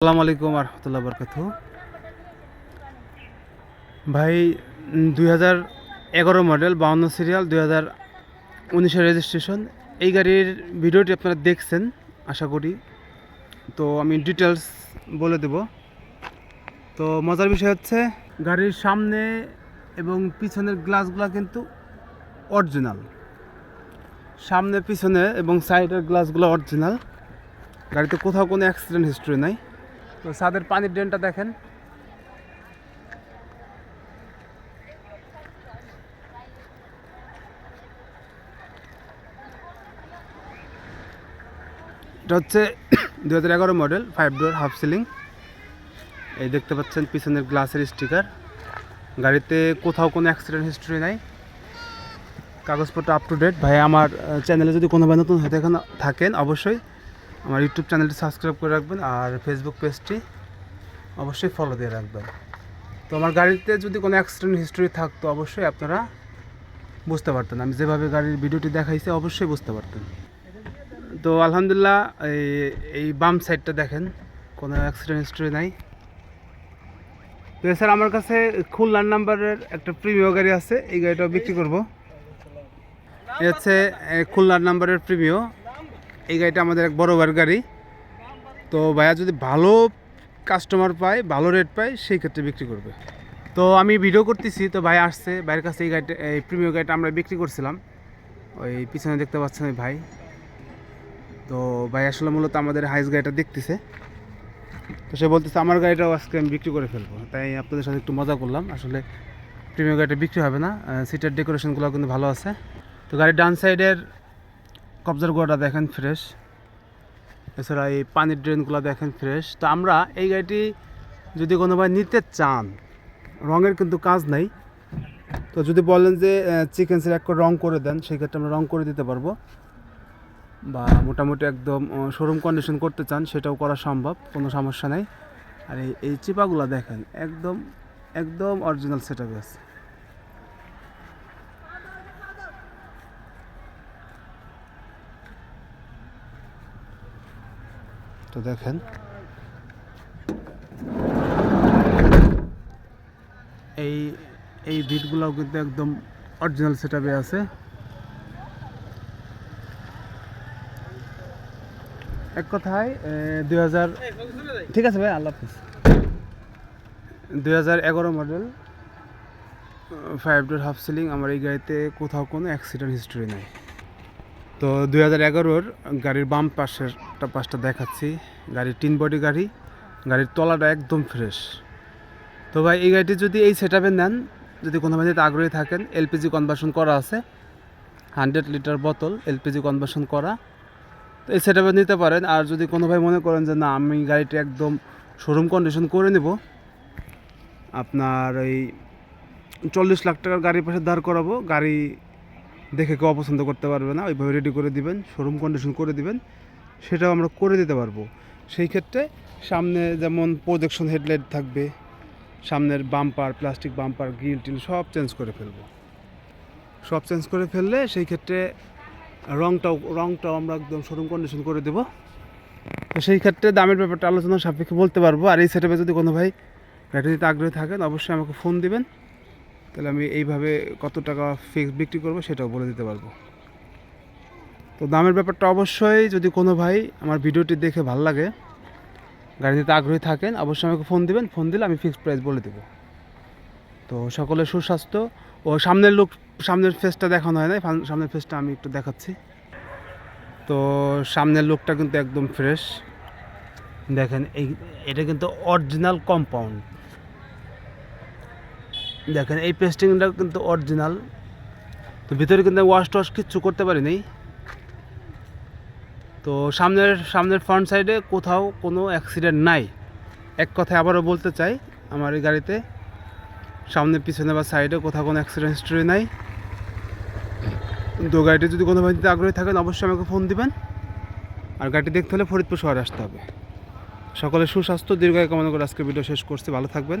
আসসালামু আলাইকুম রহমতুল্লাহ বরকাত। ভাই দুই হাজার এগারো মডেল, বাউন্ন সিরিয়াল, দুই হাজার উনিশের রেজিস্ট্রেশন এই গাড়ির ভিডিওটি আপনারা দেখছেন, আশা করি। তো আমি ডিটেলস বলে দেব। তো মজার বিষয় হচ্ছে, গাড়ির সামনে এবং পিছনের গ্লাসগুলো কিন্তু অরিজিনাল সামনে, পিছনে এবং সাইডের গ্লাসগুলো অরিজিনাল গাড়িতে কোথাও কোনো অ্যাক্সিডেন্ট হিস্ট্রি নাই। তো ছাদের পানির ড্রেনটা দেখেন। এটা হচ্ছে দু হাজার এগারো model five door half ceiling এই দেখতে পাচ্ছেন পিছনের গ্লাসের স্টিকার। গাড়িতে কোথাও কোনো অ্যাক্সিডেন্ট হিস্ট্রি নাই। কাগজপত্র আপ টু ডেট ভাই, আমার চ্যানেলে যদি কোনো নতুন হয়ে থাকেন, অবশ্যই আমার ইউটিউব চ্যানেলটি সাবস্ক্রাইব করে রাখবেন আর ফেসবুক পেজটি অবশ্যই ফলো দিয়ে রাখবেন। তো আমার গাড়িতে যদি কোনো অ্যাক্সিডেন্ট হিস্ট্রি থাকতো অবশ্যই আপনারা বুঝতে পারতেন। আমি যেভাবে গাড়ির ভিডিওটি দেখাইছি অবশ্যই বুঝতে পারতেন। তো আলহামদুলিল্লাহ এই এই বাম সাইডটা দেখেন কোনো অ্যাক্সিডেন্ট হিস্ট্রি নাই। তো স্যার আমার কাছে খুলনার নাম্বারের একটা প্রিমিয় গাড়ি আছে এই গাড়িটাও বিক্রি করব। এই হচ্ছে এ, খুলনার নাম্বারের প্রিমিয় এই গাড়িটা আমাদের এক বড় বার গাড়ি। তো ভাইয়া যদি ভালো কাস্টমার পায়, ভালো রেট পায়, সেই ক্ষেত্রে বিক্রি করবে। তো আমি ভিডিও করতেছি, তো ভাই আসছে, ভাইয়ের কাছে এই গাড়িটা, এই প্রিমিয়াম গাড়িটা আমরা বিক্রি করছিলাম। ওই পিছনে দেখতে পাচ্ছেন ওই ভাই। তো ভাই আসলে মূলত আমাদের হাইস গাড়িটা দেখতেছে। তো সে বলতেছে, আমার গাড়িটাও আজকে আমি বিক্রি করে ফেলব। তাই আপনাদের সাথে একটু মজা করলাম। আসলে প্রিমিয়াম গাড়িটা বিক্রি হবে না। সিটের ডেকোরেশনগুলো কিন্তু ভালো আছে। তো গাড়ির ডান সাইডের কবজার গোড়াটা দেখেন ফ্রেশ এছাড়া এই পানির ড্রেনগুলো দেখেন ফ্রেশ তো আমরা এই গাড়িটি যদি কোনো ভাই নিতে চান, রঙের কিন্তু কাজ নাই। তো যদি বলেন যে চিকেন সিলেক্ট করে রং করে দেন সেক্ষেত্রে আমরা রং করে দিতে পারব। বা মোটামুটি একদম শোরুম কন্ডিশন করতে চান, সেটাও করা সম্ভব, কোনো সমস্যা নেই। আর এই এই চিপাগুলো দেখেন, একদম একদম অরিজিনাল সেট আছে। তো দেখেন। এই এই বিটগুলোও কিন্তু একদম অরিজিনাল সেটআপে আছে। এক কথায় দুই হাজার ঠিক আছে ভাই, আল্লাহ হাফিজ। দুই হাজার এগারো model five door half ceiling আমার এই গাড়িতে কোথাও কোনো অ্যাক্সিডেন্ট হিস্ট্রি নেই। তো দুই হাজার এগারোর গাড়ির বাম পাশেরটা পাশটা দেখাচ্ছি। গাড়ির তিন বডি গাড়ি, গাড়ির তলাটা একদম ফ্রেশ। তো ভাই, এই গাড়িটি যদি এই সেট নেন, যদি কোনো ভাই আগ্রহী থাকেন এলপিজি কনভার্সন করা আছে, হান্ড্রেড লিটার বোতল এলপিজি কনভার্সন করা, তো এই সেট নিতে পারেন। আর যদি কোনো ভাই মনে করেন যে, না, আমি গাড়িটি একদম শোরুম কন্ডিশন করে নেব, আপনার এই চল্লিশ লাখ টাকার গাড়ির পাশে দাঁড় করাবো, গাড়ি দেখে কেউ অপছন্দ করতে পারবে না, ওইভাবে রেডি করে দিবেন শোরুম কন্ডিশন করে দিবেন, সেটাও আমরা করে দিতে পারব। সেই ক্ষেত্রে সামনে যেমন প্রোজেকশন হেডলাইট থাকবে, সামনের bumper plastic bumper grill till সব চেঞ্জ করে ফেলব। সব চেঞ্জ করে ফেললে সেই ক্ষেত্রে রংটাও রংটাও আমরা একদম শোরুম কন্ডিশন করে দেবো। তো সেই ক্ষেত্রে দামের ব্যাপারটা আলোচনা সাপেক্ষে বলতে পারব। আর এই সেটাপে যদি কোনো ভাই নিতে আগ্রহী থাকেন, অবশ্যই আমাকে ফোন দিবেন। তাহলে আমি এইভাবে কত টাকা ফিক্স বিক্রি করব সেটাও বলে দিতে পারব। তো দামের ব্যাপারটা অবশ্যই যদি কোনো ভাই আমার ভিডিওটি দেখে ভালো লাগে, গাড়ি নিতে আগ্রহী থাকেন, অবশ্যই আমাকে ফোন দিবেন ফোন দিলে আমি ফিক্সড প্রাইস বলে দেবো। তো সকলের সুস্বাস্থ্য ও সামনের লোক সামনের ফেসটা দেখানো হয় না সামনের ফেসটা আমি একটু দেখাচ্ছি। তো সামনের লোকটা কিন্তু একদম ফ্রেশ দেখেন এই, এটা কিন্তু অরিজিনাল কম্পাউন্ড দেখেন, এই পেস্টিংটা কিন্তু অরিজিনাল তো ভিতরে কিন্তু ওয়াশ টওয়াশ কিচ্ছু করতে পারিনি তো সামনের সামনের ফ্রন্ট সাইডে কোথাও কোনো অ্যাক্সিডেন্ট নাই। এক কথায় আবারও বলতে চাই, আমার এই গাড়িতে সামনে, পিছনে বা সাইডে কোথাও কোনো অ্যাক্সিডেন্ট হিস্ট্রি নাই। তো গাড়িটি যদি কোনো ভাইতে আগ্রহী থাকেন, অবশ্যই আমাকে ফোন দিবেন। আর গাড়িটি দেখতে হলে ফরিদপুর শহরে আসতে হবে। সকলে সুস্বাস্থ্য, দীর্ঘায় কামনা করে আজকে ভিডিও শেষ করছি। ভালো থাকবেন।